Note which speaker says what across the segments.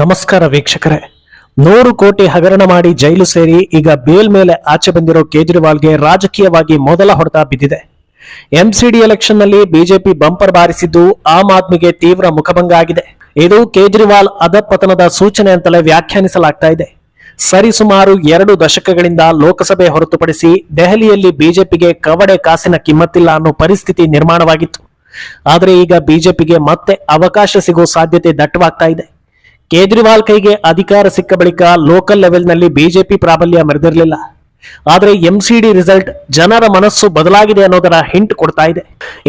Speaker 1: ನಮಸ್ಕಾರ ವೀಕ್ಷಕರೇ. ನೂರು ಕೋಟಿ ಹಗರಣ ಮಾಡಿ ಜೈಲು ಸೇರಿ ಈಗ ಬೇಲ್ ಮೇಲೆ ಆಚೆ ಬಂದಿರೋ ಕೇಜ್ರಿವಾಲ್ಗೆ ರಾಜಕೀಯವಾಗಿ ಮೊದಲ ಹೊಡೆತ ಬಿದ್ದಿದೆ. ಎಂಸಿಡಿ ಎಲೆಕ್ಷನ್ನಲ್ಲಿ ಬಿಜೆಪಿ ಬಂಪರ್ ಬಾರಿಸಿದ್ದು ಆಮ್ ಆದ್ಮಿಗೆ ತೀವ್ರ ಮುಖಭಂಗ ಆಗಿದೆ. ಇದು ಕೇಜ್ರಿವಾಲ್ ಅಧಪತನದ ಸೂಚನೆ ಅಂತಲೇ ವ್ಯಾಖ್ಯಾನಿಸಲಾಗ್ತಾ ಇದೆ. ಸರಿಸುಮಾರು ಎರಡು ದಶಕಗಳಿಂದ ಲೋಕಸಭೆ ಹೊರತುಪಡಿಸಿ ದೆಹಲಿಯಲ್ಲಿ ಬಿಜೆಪಿಗೆ ಕವಡೆ ಕಾಸಿನ ಕಿಮ್ಮತ್ತಿಲ್ಲ ಅನ್ನೋ ಪರಿಸ್ಥಿತಿ ನಿರ್ಮಾಣವಾಗಿತ್ತು. ಆದರೆ ಈಗ ಬಿಜೆಪಿಗೆ ಮತ್ತೆ ಅವಕಾಶ ಸಿಗೋ ಸಾಧ್ಯತೆ ದಟ್ಟವಾಗ್ತಾ ಇದೆ. ಕೇಜ್ರಿವಾಲ್ ಕೈಗೆ ಅಧಿಕಾರ ಸಿಕ್ಕ ಬಳಿಕ ಲೋಕಲ್ ಲೆವೆಲ್ನಲ್ಲಿ ಬಿಜೆಪಿ ಪ್ರಾಬಲ್ಯ ಮೆರೆದಿರಲಿಲ್ಲ. ಆದರೆ ಎಂಸಿಡಿ ರಿಸಲ್ಟ್ ಜನರ ಮನಸ್ಸು ಬದಲಾಗಿದೆ ಅನ್ನೋದರ ಹಿಂಟ್ ಕೊಡ್ತಾ ಇದೆ.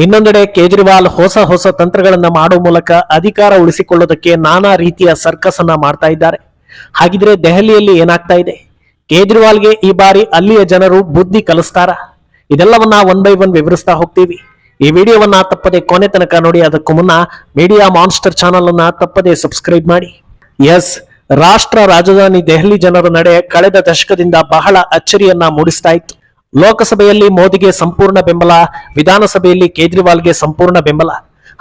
Speaker 1: ಇನ್ನೊಂದೆಡೆ ಕೇಜ್ರಿವಾಲ್ ಹೊಸ ಹೊಸ ತಂತ್ರಗಳನ್ನು ಮಾಡುವ ಮೂಲಕ ಅಧಿಕಾರ ಉಳಿಸಿಕೊಳ್ಳೋದಕ್ಕೆ ನಾನಾ ರೀತಿಯ ಸರ್ಕಸ್ ಅನ್ನ ಮಾಡ್ತಾ ಇದ್ದಾರೆ. ಹಾಗಿದ್ರೆ ದೆಹಲಿಯಲ್ಲಿ ಏನಾಗ್ತಾ ಇದೆ? ಕೇಜ್ರಿವಾಲ್ಗೆ ಈ ಬಾರಿ ಅಲ್ಲಿಯ ಜನರು ಬುದ್ಧಿ ಕಲಿಸ್ತಾರ? ಇದೆಲ್ಲವನ್ನ ಒನ್ ಬೈ ಒನ್ ವಿವರಿಸ್ತಾ ಹೋಗ್ತೀವಿ. ಈ ವಿಡಿಯೋವನ್ನ ತಪ್ಪದೆ ಕೊನೆ ತನಕ ನೋಡಿ, ಅದಕ್ಕೂ ಮುನ್ನ ಮೀಡಿಯಾ ಮಾನ್ಸ್ಟರ್ ಚಾನಲ್ ಅನ್ನ ತಪ್ಪದೆ ಸಬ್ಸ್ಕ್ರೈಬ್ ಮಾಡಿ. ಎಸ್, ರಾಷ್ಟ್ರ ರಾಜಧಾನಿ ದೆಹಲಿ ಜನರ ನಡೆ ಕಳೆದ ದಶಕದಿಂದ ಬಹಳ ಅಚ್ಚರಿಯನ್ನ ಮೂಡಿಸ್ತಾ ಇತ್ತು. ಲೋಕಸಭೆಯಲ್ಲಿ ಮೋದಿಗೆ ಸಂಪೂರ್ಣ ಬೆಂಬಲ, ವಿಧಾನಸಭೆಯಲ್ಲಿ ಕೇಜ್ರಿವಾಲ್ಗೆ ಸಂಪೂರ್ಣ ಬೆಂಬಲ.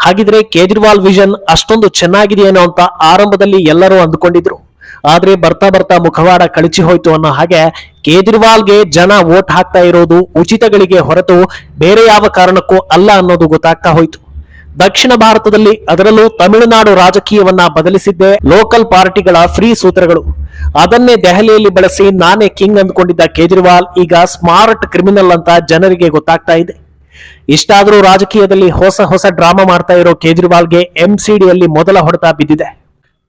Speaker 1: ಹಾಗಿದ್ರೆ ಕೇಜ್ರಿವಾಲ್ ವಿಷನ್ ಅಷ್ಟೊಂದು ಚೆನ್ನಾಗಿದೆಯೇನೋ ಅಂತ ಆರಂಭದಲ್ಲಿ ಎಲ್ಲರೂ ಅಂದುಕೊಂಡಿದ್ರು. ಆದ್ರೆ ಬರ್ತಾ ಬರ್ತಾ ಮುಖವಾಡ ಕಳಚಿ ಹೋಯ್ತು ಅನ್ನೋ ಹಾಗೆ ಕೇಜ್ರಿವಾಲ್ಗೆ ಜನ ವೋಟ್ ಹಾಕ್ತಾ ಇರೋದು ಉಚಿತಗಳಿಗೆ ಹೊರತು ಬೇರೆ ಯಾವ ಕಾರಣಕ್ಕೂ ಅಲ್ಲ ಅನ್ನೋದು ಗೊತ್ತಾಗ್ತಾ ಹೋಯ್ತು. ದಕ್ಷಿಣ ಭಾರತದಲ್ಲಿ ಅದರಲ್ಲೂ ತಮಿಳುನಾಡು ರಾಜಕೀಯವನ್ನ ಬದಲಿಸಿದ್ದೇ ಲೋಕಲ್ ಪಾರ್ಟಿಗಳ ಫ್ರೀ ಸೂತ್ರಗಳು. ಅದನ್ನೇ ದೆಹಲಿಯಲ್ಲಿ ಬಳಸಿ ನಾನೇ ಕಿಂಗ್ ಅಂದ್ಕೊಂಡಿದ್ದ ಕೇಜ್ರಿವಾಲ್ ಈಗ ಸ್ಮಾರ್ಟ್ ಕ್ರಿಮಿನಲ್ ಅಂತ ಜನರಿಗೆ ಗೊತ್ತಾಗ್ತಾ ಇದೆ. ಇಷ್ಟಾದರೂ ರಾಜಕೀಯದಲ್ಲಿ ಹೊಸ ಹೊಸ ಡ್ರಾಮಾ ಮಾಡ್ತಾ ಇರೋ ಕೇಜ್ರಿವಾಲ್ಗೆ ಎಂಸಿಡಿಯಲ್ಲಿ ಮೊದಲ ಹೊಡೆತ ಬಿದ್ದಿದೆ.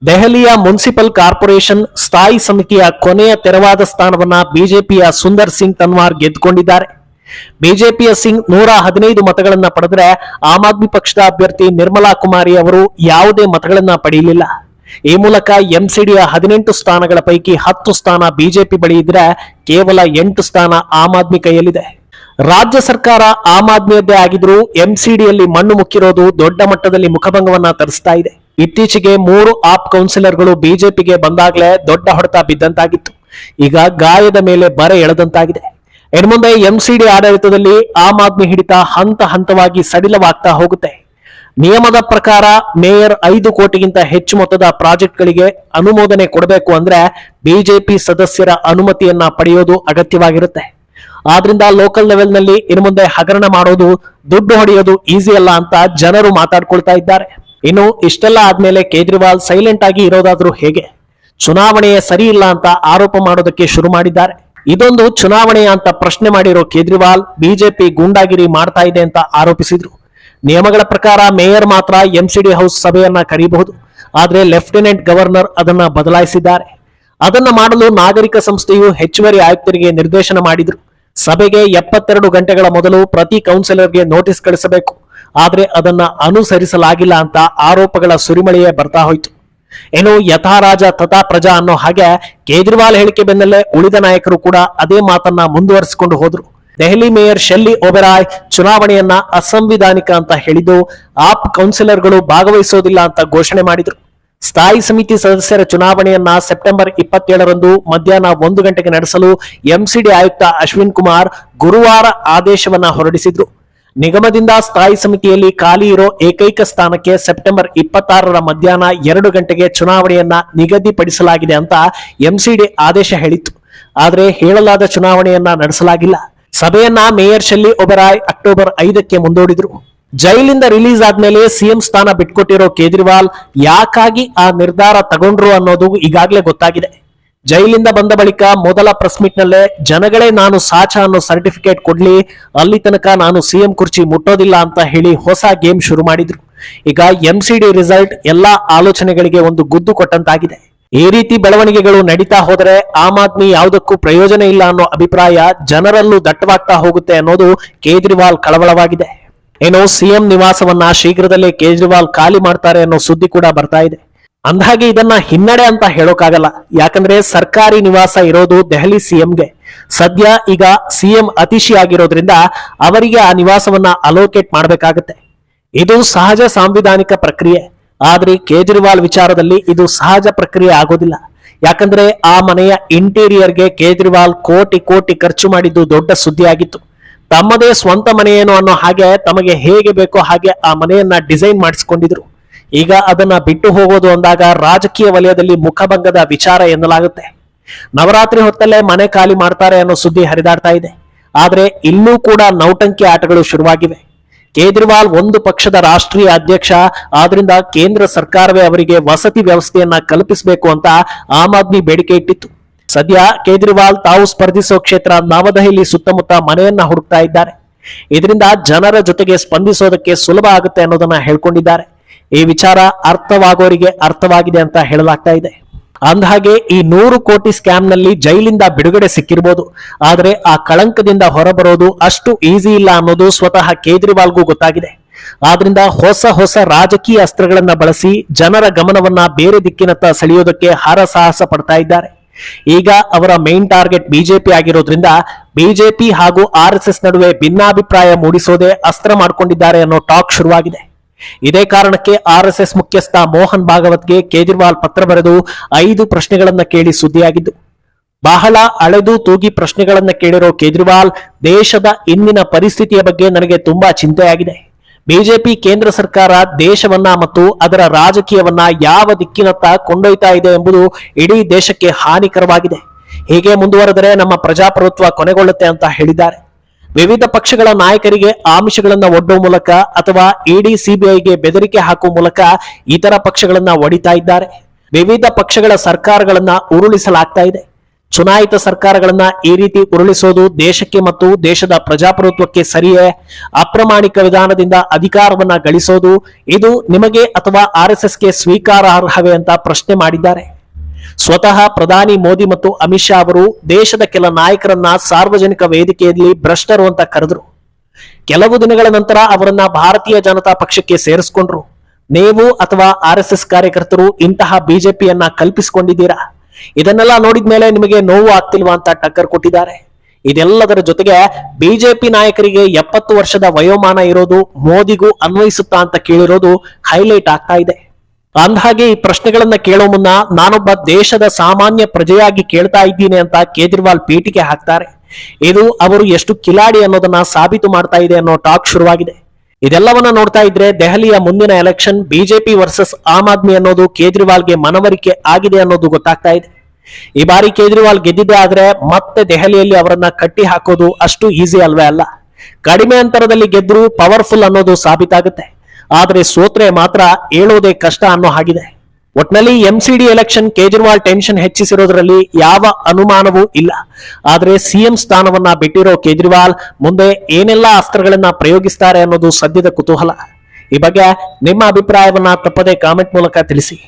Speaker 1: ದೆಹಲಿಯ ಮುನ್ಸಿಪಲ್ ಕಾರ್ಪೊರೇಷನ್ ಸ್ಥಾಯಿ ಸಮಿತಿಯ ಕೊನೆಯ ತೆರವಾದ ಸ್ಥಾನವನ್ನ ಬಿಜೆಪಿಯ ಸುಂದರ್ ಸಿಂಗ್ ತನ್ವಾರ್ ಗೆದ್ದುಕೊಂಡಿದ್ದಾರೆ. ಬಿಜೆಪಿಯ ಸಿಂಗ್ ನೂರ ಹದಿನೈದು ಮತಗಳನ್ನ ಪಡೆದ್ರೆ ಆಮ್ ಆದ್ಮಿ ಪಕ್ಷದ ಅಭ್ಯರ್ಥಿ ನಿರ್ಮಲಾ ಕುಮಾರಿ ಅವರು ಯಾವುದೇ ಮತಗಳನ್ನ ಪಡೆಯಲಿಲ್ಲ. ಈ ಮೂಲಕ ಎಂಸಿಡಿಯ ಹದಿನೆಂಟು ಸ್ಥಾನಗಳ ಪೈಕಿ ಹತ್ತು ಸ್ಥಾನ ಬಿಜೆಪಿ ಬಳಿ ಇದ್ರೆ ಕೇವಲ ಎಂಟು ಸ್ಥಾನ ಆಮ್ ಆದ್ಮಿ ಕೈಯಲ್ಲಿದೆ. ರಾಜ್ಯ ಸರ್ಕಾರ ಆಮ್ ಆದ್ಮಿಯದ್ದೇ ಆಗಿದ್ರೂ ಎಂಸಿಡಿಯಲ್ಲಿ ಮಣ್ಣು ಮುಕ್ಕಿರೋದು ದೊಡ್ಡ ಮಟ್ಟದಲ್ಲಿ ಮುಖಭಂಗವನ್ನ ತರಿಸ್ತಾ ಇದೆ. ಇತ್ತೀಚೆಗೆ ಮೂರು ಆಪ್ ಕೌನ್ಸಿಲರ್ಗಳು ಬಿಜೆಪಿಗೆ ಬಂದಾಗಲೇ ದೊಡ್ಡ ಹೊಡೆತ ಬಿದ್ದಂತಾಗಿತ್ತು. ಈಗ ಗಾಯದ ಮೇಲೆ ಬರೆ ಎಳೆದಂತಾಗಿದೆ. ಇನ್ಮುಂದೆ ಎಂಸಿಡಿ ಆಡಳಿತದಲ್ಲಿ ಆಮ್ ಆದ್ಮಿ ಹಿಡಿತ ಹಂತ ಹಂತವಾಗಿ ಸಡಿಲವಾಗ್ತಾ ಹೋಗುತ್ತೆ. ನಿಯಮದ ಪ್ರಕಾರ ಮೇಯರ್ ಐದು ಕೋಟಿಗಿಂತ ಹೆಚ್ಚು ಮೊತ್ತದ ಪ್ರಾಜೆಕ್ಟ್ಗಳಿಗೆ ಅನುಮೋದನೆ ಕೊಡಬೇಕು ಅಂದ್ರೆ ಬಿಜೆಪಿ ಸದಸ್ಯರ ಅನುಮತಿಯನ್ನ ಪಡೆಯೋದು ಅಗತ್ಯವಾಗಿರುತ್ತೆ. ಆದ್ರಿಂದ ಲೋಕಲ್ ಲೆವೆಲ್ನಲ್ಲಿ ಇನ್ನು ಮುಂದೆ ಹಗರಣ ಮಾಡೋದು, ದುಡ್ಡು ಹೊಡೆಯೋದು ಈಸಿ ಅಲ್ಲ ಅಂತ ಜನರು ಮಾತಾಡ್ಕೊಳ್ತಾ ಇದ್ದಾರೆ. ಇನ್ನು ಇಷ್ಟೆಲ್ಲ ಆದ್ಮೇಲೆ ಕೇಜ್ರಿವಾಲ್ ಸೈಲೆಂಟ್ ಆಗಿ ಇರೋದಾದ್ರೂ ಹೇಗೆ? ಚುನಾವಣೆಯೇ ಸರಿ ಇಲ್ಲ ಅಂತ ಆರೋಪ ಮಾಡೋದಕ್ಕೆ ಶುರು ಮಾಡಿದ್ದಾರೆ. ಇದೊಂದು ಚುನಾವಣೆಯ ಅಂತ ಪ್ರಶ್ನೆ ಮಾಡಿರೋ ಕೇಜ್ರಿವಾಲ್ ಬಿಜೆಪಿ ಗೂಂಡಾಗಿರಿ ಮಾಡ್ತಾ ಇದೆ ಅಂತ ಆರೋಪಿಸಿದ್ರು. ನಿಯಮಗಳ ಪ್ರಕಾರ ಮೇಯರ್ ಮಾತ್ರ ಎಂಸಿಡಿ ಹೌಸ್ ಸಭೆಯನ್ನ ಕರೆಯಬಹುದು ಆದ್ರೆ ಲೆಫ್ಟಿನೆಂಟ್ ಗವರ್ನರ್ ಅದನ್ನ ಬದಲಾಯಿಸಿದ್ದಾರೆ. ಅದನ್ನ ಮಾಡಲು ನಾಗರಿಕ ಸಂಸ್ಥೆಯು ಹೆಚ್ಚುವರಿ ಆಯುಕ್ತರಿಗೆ ನಿರ್ದೇಶನ ಮಾಡಿದ್ರು. ಸಭೆಗೆ ಎಪ್ಪತ್ತೆರಡು ಗಂಟೆಗಳ ಮೊದಲು ಪ್ರತಿ ಕೌನ್ಸಿಲರ್ಗೆ ನೋಟಿಸ್ ಕಳಿಸಬೇಕು. ಆದ್ರೆ ಅದನ್ನ ಅನುಸರಿಸಲಾಗಿಲ್ಲ ಅಂತ ಆರೋಪಗಳ ಸುರಿಮಳೆಯೇ ಬರ್ತಾ ಹೋಯ್ತು. ಏನು ಯಥಾ ರಾಜ ತಥಾ ಪ್ರಜಾ ಅನ್ನೋ ಹಾಗೆ ಕೇಜ್ರಿವಾಲ್ ಹೇಳಿಕೆ ಬೆನ್ನಲ್ಲೇ ಉಳಿದ ನಾಯಕರು ಕೂಡ ಅದೇ ಮಾತನ್ನ ಮುಂದುವರಿಸಿಕೊಂಡು ಹೋದ್ರು. ದೆಹಲಿ ಮೇಯರ್ ಶೆಲ್ಲಿ ಒಬೆರಾಯ್ ಚುನಾವಣೆಯನ್ನ ಅಸಂವಿಧಾನಿಕ ಅಂತ ಹೇಳಿದ್ದು ಆಪ್ ಕೌನ್ಸಿಲರ್ಗಳು ಭಾಗವಹಿಸೋದಿಲ್ಲ ಅಂತ ಘೋಷಣೆ ಮಾಡಿದ್ರು. ಸ್ಥಾಯಿ ಸಮಿತಿ ಸದಸ್ಯರ ಚುನಾವಣೆಯನ್ನ ಸೆಪ್ಟೆಂಬರ್ ಇಪ್ಪತ್ತೇಳರಂದು ಮಧ್ಯಾಹ್ನ ಒಂದು ಗಂಟೆಗೆ ನಡೆಸಲು ಎಂಸಿಡಿ ಆಯುಕ್ತ ಅಶ್ವಿನ್ ಕುಮಾರ್ ಗುರುವಾರ ಆದೇಶವನ್ನ ಹೊರಡಿಸಿದ್ರು. ನಿಗಮದಿಂದ ಸ್ಥಾಯಿ ಸಮಿತಿಯಲ್ಲಿ ಖಾಲಿ ಇರೋ ಏಕೈಕ ಸ್ಥಾನಕ್ಕೆ ಸೆಪ್ಟೆಂಬರ್ ಇಪ್ಪತ್ತಾರರ ಮಧ್ಯಾಹ್ನ ಎರಡು ಗಂಟೆಗೆ ಚುನಾವಣೆಯನ್ನ ನಿಗದಿಪಡಿಸಲಾಗಿದೆ ಅಂತ ಎಂಸಿಡಿ ಆದೇಶ ಹೇಳಿತ್ತು. ಆದರೆ ಹೇಳಲಾದ ಚುನಾವಣೆಯನ್ನ ನಡೆಸಲಾಗಿಲ್ಲ. ಸಭೆಯನ್ನ ಮೇಯರ್ ಶೆಲ್ಲಿ ಒಬರಾಯ್ ಅಕ್ಟೋಬರ್ ಐದಕ್ಕೆ ಮುಂದೂಡಿದ್ರು. ಜೈಲಿಂದ ರಿಲೀಸ್ ಆದ್ಮೇಲೆ ಸಿಎಂ ಸ್ಥಾನ ಬಿಟ್ಕೊಟ್ಟಿರೋ ಕೇಜ್ರಿವಾಲ್ ಯಾಕಾಗಿ ಆ ನಿರ್ಧಾರ ತಗೊಂಡ್ರು ಅನ್ನೋದು ಈಗಾಗಲೇ ಗೊತ್ತಾಗಿದೆ. ಜೈಲಿಂದ ಬಂದ ಬಳಿಕ ಮೊದಲ ಪ್ರೆಸ್ ಮೀಟ್ ನಲ್ಲೇ, ಜನಗಳೇ, ನಾನು ಸಾಚ ಅನ್ನೋ ಸರ್ಟಿಫಿಕೇಟ್ ಕೊಡ್ಲಿ, ಅಲ್ಲಿ ತನಕ ನಾನು ಸಿಎಂ ಕುರ್ಚಿ ಮುಟ್ಟೋದಿಲ್ಲ ಅಂತ ಹೇಳಿ ಹೊಸ ಗೇಮ್ ಶುರು ಮಾಡಿದ್ರು. ಈಗ ಎಂಸಿಡಿ ರಿಸಲ್ಟ್ ಎಲ್ಲಾ ಆಲೋಚನೆಗಳಿಗೆ ಒಂದು ಗುದ್ದು ಕೊಟ್ಟಂತಾಗಿದೆ. ಈ ರೀತಿ ಬೆಳವಣಿಗೆಗಳು ನಡೀತಾ ಹೋದರೆ ಆಮ್ ಆದ್ಮಿ ಯಾವುದಕ್ಕೂ ಪ್ರಯೋಜನ ಇಲ್ಲ ಅನ್ನೋ ಅಭಿಪ್ರಾಯ ಜನರಲ್ಲೂ ದಟ್ಟವಾಗ್ತಾ ಹೋಗುತ್ತೆ ಅನ್ನೋದು ಕೇಜ್ರಿವಾಲ್ ಕಳವಳವಾಗಿದೆ. ಏನೋ ಸಿಎಂ ನಿವಾಸವನ್ನ ಶೀಘ್ರದಲ್ಲೇ ಕೇಜ್ರಿವಾಲ್ ಖಾಲಿ ಮಾಡ್ತಾರೆ ಅನ್ನೋ ಸುದ್ದಿ ಕೂಡ ಬರ್ತಾ ಇದೆ. ಅಂದಹಾಗೆ ಇದನ್ನ ಹಿನ್ನಡೆ ಅಂತ ಹೇಳೋಕ್ಕಾಗಲ್ಲ ಯಾಕಂದ್ರೆ ಸರ್ಕಾರಿ ನಿವಾಸ ಇರೋದು ದೆಹಲಿ ಸಿಎಂಗೆ. ಸದ್ಯ ಈಗ ಸಿಎಂ ಅತಿಶಿ ಆಗಿರೋದ್ರಿಂದ ಅವರಿಗೆ ಆ ನಿವಾಸವನ್ನ ಅಲೋಕೇಟ್ ಮಾಡಬೇಕಾಗತ್ತೆ. ಇದು ಸಹಜ ಸಾಂವಿಧಾನಿಕ ಪ್ರಕ್ರಿಯೆ. ಆದ್ರೆ ಕೇಜ್ರಿವಾಲ್ ವಿಚಾರದಲ್ಲಿ ಇದು ಸಹಜ ಪ್ರಕ್ರಿಯೆ ಆಗೋದಿಲ್ಲ. ಯಾಕಂದ್ರೆ ಆ ಮನೆಯ ಇಂಟೀರಿಯರ್ಗೆ ಕೇಜ್ರಿವಾಲ್ ಕೋಟಿ ಕೋಟಿ ಖರ್ಚು ಮಾಡಿದ್ದು ದೊಡ್ಡ ಸುದ್ದಿಯಾಗಿತ್ತು ತಮ್ಮದೇ ಸ್ವಂತ ಮನೆಯೇನು ಅನ್ನೋ ಹಾಗೆ ತಮಗೆ ಹೇಗೆ ಬೇಕೋ ಹಾಗೆ ಆ ಮನೆಯನ್ನ ಡಿಸೈನ್ ಮಾಡಿಸ್ಕೊಂಡಿದ್ರು. ಈಗ ಅದನ್ನ ಬಿಟ್ಟು ಹೋಗೋದು ಅಂದಾಗ ರಾಜಕೀಯ ವಲಯದಲ್ಲಿ ಮುಖಭಂಗದ ವಿಚಾರ ಎನ್ನಲಾಗುತ್ತೆ. ನವರಾತ್ರಿ ಹೊತ್ತಲ್ಲೇ ಮನೆ ಖಾಲಿ ಮಾಡ್ತಾರೆ ಅನ್ನೋ ಸುದ್ದಿ ಹರಿದಾಡ್ತಾ ಇದೆ. ಆದ್ರೆ ಇಲ್ಲೂ ಕೂಡ ನೌಟಂಕಿ ಆಟಗಳು ಶುರುವಾಗಿವೆ. ಕೇಜ್ರಿವಾಲ್ ಒಂದು ಪಕ್ಷದ ರಾಷ್ಟ್ರೀಯ ಅಧ್ಯಕ್ಷ, ಆದ್ರಿಂದ ಕೇಂದ್ರ ಸರ್ಕಾರವೇ ಅವರಿಗೆ ವಸತಿ ವ್ಯವಸ್ಥೆಯನ್ನ ಕಲ್ಪಿಸಬೇಕು ಅಂತ ಆಮ್ ಆದ್ಮಿ ಬೇಡಿಕೆ ಇಟ್ಟಿತ್ತು. ಸದ್ಯ ಕೇಜ್ರಿವಾಲ್ ತಾವು ಸ್ಪರ್ಧಿಸೋ ಕ್ಷೇತ್ರ ನವದೆಹಲಿ ಸುತ್ತಮುತ್ತ ಮನೆಯನ್ನ ಹುಡುಕ್ತಾ ಇದ್ದಾರೆ. ಇದರಿಂದ ಜನರ ಜೊತೆಗೆ ಸ್ಪಂದಿಸೋದಕ್ಕೆ ಸುಲಭ ಆಗುತ್ತೆ ಅನ್ನೋದನ್ನ ಹೇಳ್ಕೊಂಡಿದ್ದಾರೆ. ಈ ವಿಚಾರ ಅರ್ಥವಾಗೋರಿಗೆ ಅರ್ಥವಾಗಿದೆ ಅಂತ ಹೇಳಲಾಗ್ತಾ ಇದೆ. ಅಂದಹಾಗೆ ಈ ನೂರು ಕೋಟಿ ಸ್ಕ್ಯಾಮ್ನಲ್ಲಿ ಜೈಲಿಂದ ಬಿಡುಗಡೆ ಸಿಕ್ಕಿರ್ಬೋದು. ಆದರೆ ಆ ಕಳಂಕದಿಂದ ಹೊರಬರೋದು ಅಷ್ಟು ಈಸಿ ಇಲ್ಲ ಅನ್ನೋದು ಸ್ವತಃ ಕೇಜ್ರಿವಾಲ್ಗೂ ಗೊತ್ತಾಗಿದೆ. ಆದ್ರಿಂದ ಹೊಸ ಹೊಸ ರಾಜಕೀಯ ಅಸ್ತ್ರಗಳನ್ನ ಬಳಸಿ ಜನರ ಗಮನವನ್ನ ಬೇರೆ ದಿಕ್ಕಿನತ್ತ ಸೆಳೆಯೋದಕ್ಕೆ ಹರಸಾಹಸ ಪಡ್ತಾ ಇದ್ದಾರೆ. ಈಗ ಅವರ ಮೇನ್ ಟಾರ್ಗೆಟ್ ಬಿಜೆಪಿ ಆಗಿರೋದ್ರಿಂದ ಬಿಜೆಪಿ ಹಾಗೂ ಆರ್ ನಡುವೆ ಭಿನ್ನಾಭಿಪ್ರಾಯ ಮೂಡಿಸೋದೇ ಅಸ್ತ್ರ ಮಾಡ್ಕೊಂಡಿದ್ದಾರೆ ಅನ್ನೋ ಟಾಕ್ ಶುರುವಾಗಿದೆ. ಇದೇ ಕಾರಣಕ್ಕೆ ಆರ್ ಎಸ್ ಎಸ್ ಮುಖ್ಯಸ್ಥ ಮೋಹನ್ ಭಾಗವತ್ಗೆ ಕೇಜ್ರಿವಾಲ್ ಪತ್ರ ಬರೆದು ಐದು ಪ್ರಶ್ನೆಗಳನ್ನ ಕೇಳಿ ಸುದ್ದಿಯಾಗಿದ್ದು, ಬಹಳ ಅಳೆದು ತೂಗಿ ಪ್ರಶ್ನೆಗಳನ್ನ ಕೇಳಿರೋ ಕೇಜ್ರಿವಾಲ್ ದೇಶದ ಇಂದಿನ ಪರಿಸ್ಥಿತಿಯ ಬಗ್ಗೆ ನನಗೆ ತುಂಬಾ ಚಿಂತೆಯಾಗಿದೆ. ಬಿಜೆಪಿ, ಕೇಂದ್ರ ಸರ್ಕಾರ ದೇಶವನ್ನ ಮತ್ತು ಅದರ ರಾಜಕೀಯವನ್ನ ಯಾವ ದಿಕ್ಕಿನತ್ತ ಕೊಂಡೊಯ್ತಾ ಇದೆ ಎಂಬುದು ಇಡೀ ದೇಶಕ್ಕೆ ಹಾನಿಕರವಾಗಿದೆ. ಹೀಗೆ ಮುಂದುವರೆದರೆ ನಮ್ಮ ಪ್ರಜಾಪ್ರಭುತ್ವ ಕೊನೆಗೊಳ್ಳುತ್ತೆ ಅಂತ ಹೇಳಿದ್ದಾರೆ. ವಿವಿಧ ಪಕ್ಷಗಳ ನಾಯಕರಿಗೆ ಆಮಿಷಗಳನ್ನು ಒಡ್ಡುವ ಮೂಲಕ ಅಥವಾ ಇಡಿ ಸಿಬಿಐಗೆ ಬೆದರಿಕೆ ಹಾಕುವ ಮೂಲಕ ಇತರ ಪಕ್ಷಗಳನ್ನ ಒಡಿತಾ ಇದ್ದಾರೆ. ವಿವಿಧ ಪಕ್ಷಗಳ ಸರ್ಕಾರಗಳನ್ನ ಉರುಳಿಸಲಾಗ್ತಾ ಇದೆ. ಚುನಾಯಿತ ಸರ್ಕಾರಗಳನ್ನ ಈ ರೀತಿ ಉರುಳಿಸೋದು ದೇಶಕ್ಕೆ ಮತ್ತು ದೇಶದ ಪ್ರಜಾಪ್ರಭುತ್ವಕ್ಕೆ ಸರಿಯೇ? ಅಪ್ರಮಾಣಿಕ ವಿಧಾನದಿಂದ ಅಧಿಕಾರವನ್ನ ಗಳಿಸೋದು ಇದು ನಿಮಗೆ ಅಥವಾ ಆರ್ ಎಸ್ ಎಸ್ಗೆ ಸ್ವೀಕಾರಾರ್ಹವೇ ಅಂತ ಪ್ರಶ್ನೆ ಮಾಡಿದ್ದಾರೆ. ಸ್ವತಃ ಪ್ರಧಾನಿ ಮೋದಿ ಮತ್ತು ಅಮಿತ್ ಶಾ ಅವರು ದೇಶದ ಕೆಲ ನಾಯಕರನ್ನ ಸಾರ್ವಜನಿಕ ವೇದಿಕೆಯಲ್ಲಿ ಭ್ರಷ್ಟರು ಅಂತ ಕರೆದ್ರು. ಕೆಲವು ದಿನಗಳ ನಂತರ ಅವರನ್ನ ಭಾರತೀಯ ಜನತಾ ಪಕ್ಷಕ್ಕೆ ಸೇರಿಸ್ಕೊಂಡ್ರು. ನೀವು ಅಥವಾ ಆರ್ ಎಸ್ ಎಸ್ ಕಾರ್ಯಕರ್ತರು ಇಂತಹ ಬಿಜೆಪಿಯನ್ನ ಕಲ್ಪಿಸಿಕೊಂಡಿದ್ದೀರಾ? ಇದನ್ನೆಲ್ಲ ನೋಡಿದ ಮೇಲೆ ನಿಮಗೆ ನೋವು ಆಗ್ತಿಲ್ವಾ ಅಂತ ಟಕ್ಕರ್ ಕೊಟ್ಟಿದ್ದಾರೆ. ಇದೆಲ್ಲದರ ಜೊತೆಗೆ ಬಿಜೆಪಿ ನಾಯಕರಿಗೆ ಎಪ್ಪತ್ತು ವರ್ಷದ ವಯೋಮಾನ ಇರೋದು ಮೋದಿಗೂ ಅನ್ವಯಿಸುತ್ತಾ ಅಂತ ಕೇಳಿರೋದು ಹೈಲೈಟ್ ಆಗ್ತಾ ಇದೆ. ಅಂದಹಾಗೆ ಈ ಪ್ರಶ್ನೆಗಳನ್ನ ಕೇಳೋ ಮುನ್ನ ನಾನೊಬ್ಬ ದೇಶದ ಸಾಮಾನ್ಯ ಪ್ರಜೆಯಾಗಿ ಕೇಳ್ತಾ ಇದ್ದೀನಿ ಅಂತ ಕೇಜ್ರಿವಾಲ್ ಪೀಠಿಗೆ ಹಾಕ್ತಾರೆ. ಇದು ಅವರು ಎಷ್ಟು ಕಿಲಾಡಿ ಅನ್ನೋದನ್ನ ಸಾಬೀತು ಮಾಡ್ತಾ ಇದೆ ಅನ್ನೋ ಟಾಕ್ ಶುರುವಾಗಿದೆ. ಇದೆಲ್ಲವನ್ನ ನೋಡ್ತಾ ಇದ್ರೆ ದೆಹಲಿಯ ಮುಂದಿನ election BJP versus Aam Aadmi ಅನ್ನೋದು ಕೇಜ್ರಿವಾಲ್ಗೆ ಮನವರಿಕೆ ಆಗಿದೆ ಅನ್ನೋದು ಗೊತ್ತಾಗ್ತಾ ಇದೆ. ಈ ಬಾರಿ ಕೇಜ್ರಿವಾಲ್ ಗೆದ್ದಿದ್ದೆ ಆದ್ರೆ ಮತ್ತೆ ದೆಹಲಿಯಲ್ಲಿ ಅವರನ್ನ ಕಟ್ಟಿ ಹಾಕೋದು ಅಷ್ಟು ಈಸಿ ಅಲ್ವೇ ಅಲ್ಲ. ಕಡಿಮೆ ಅಂತರದಲ್ಲಿ ಗೆದ್ರು ಪವರ್ಫುಲ್ ಅನ್ನೋದು ಸಾಬೀತಾಗುತ್ತೆ. ಆದ್ರೆ ಸೋತ್ರೆ ಮಾತ್ರ ಹೇಳೋದೇ ಕಷ್ಟ ಅನ್ನೋ ಹಾಗಿದೆ. ಒಟ್ನಲ್ಲಿ ಎಂಸಿಡಿ ಎಲೆಕ್ಷನ್ ಕೇಜ್ರಿವಾಲ್ ಟೆನ್ಷನ್ ಹೆಚ್ಚಿಸಿರೋದ್ರಲ್ಲಿ ಯಾವ ಅನುಮಾನವೂ ಇಲ್ಲ. ಆದರೆ ಸಿಎಂ ಸ್ಥಾನವನ್ನ ಬಿಟ್ಟಿರೋ ಕೇಜ್ರಿವಾಲ್ ಮುಂದೆ ಏನೆಲ್ಲ ಅಸ್ತ್ರಗಳನ್ನ ಪ್ರಯೋಗಿಸ್ತಾರೆ ಅನ್ನೋದು ಸದ್ಯದ ಕುತೂಹಲ. ಈ ಬಗ್ಗೆ ನಿಮ್ಮ ಅಭಿಪ್ರಾಯವನ್ನ ತಪ್ಪದೆ ಕಾಮೆಂಟ್ ಮೂಲಕ ತಿಳಿಸಿ.